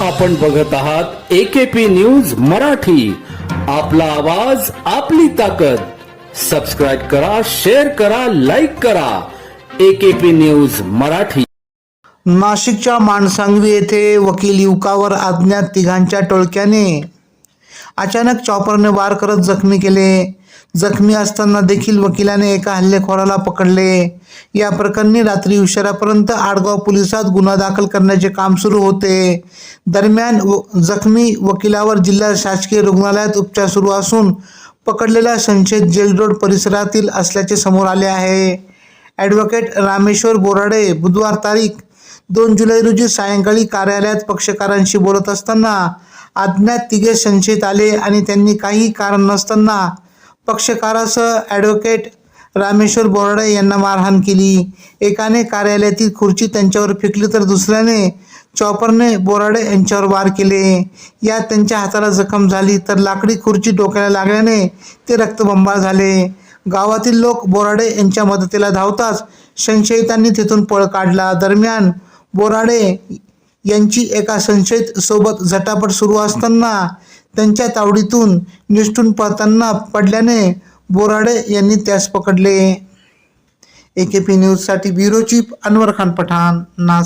आपण बघत आहात एकेपी न्यूज मराठी. आपला आवाज आपली ताकद. सबस्क्राईब करा शेअर करा लाईक करा. AKP news Marathi. नाशिकच्या माणसांगवी येथे वकील युवकावर अज्ञात तिघांच्या टोळक्याने. अचानक चॉपरने वार करत जखमी केले. जखमी असताना देखील वकिलाने एका हल्लेखोराला पकडले. या प्रकरणी रात्री उशिरापर्यंत आडगाव पोलिसात गुन्हा दाखल करण्याचे काम सुरू होते. दरम्यान व जखमी वकिलावर जिल्हा शासकीय रुग्णालयात उपचार सुरू असून पकडलेला संशयित जेल रोड परिसरातील असल्याचे समोर आले आहे. ॲडव्होकेट रामेश्वर बोराडे बुधवार तारीख दोन जुलै रोजी सायंकाळी कार्यालयात पक्षकारांशी बोलत असताना अज्ञात तिघे संशयित आले आणि त्यांनी काही कारण नसताना पक्षकारासह ॲडव्होकेट रामेश्वर बोराडे यांना मारहाण केली. एकाने कार्यालयातील खुर्ची त्यांच्यावर फेकली तर दुसऱ्याने चॉपरने बोराडे यांच्यावर वार केले. यात त्यांच्या हाताला जखम झाली तर लाकडी खुर्ची डोक्याला लागल्याने ते रक्तबंबाळ झाले. गावातील लोक बोराडे यांच्या मदतीला धावताच संशयितांनी तिथून पळ काढला. दरम्यान बोराडे यांची एका संशयित सोबत झटापट सुरू असताना त्यांच्या तावडीतून निष्ठून पळताना पडल्याने बोराडे यांनी त्यास पकडले. ए के पी न्यूजसाठी ब्युरो चीफ अनवर खान पठाण नास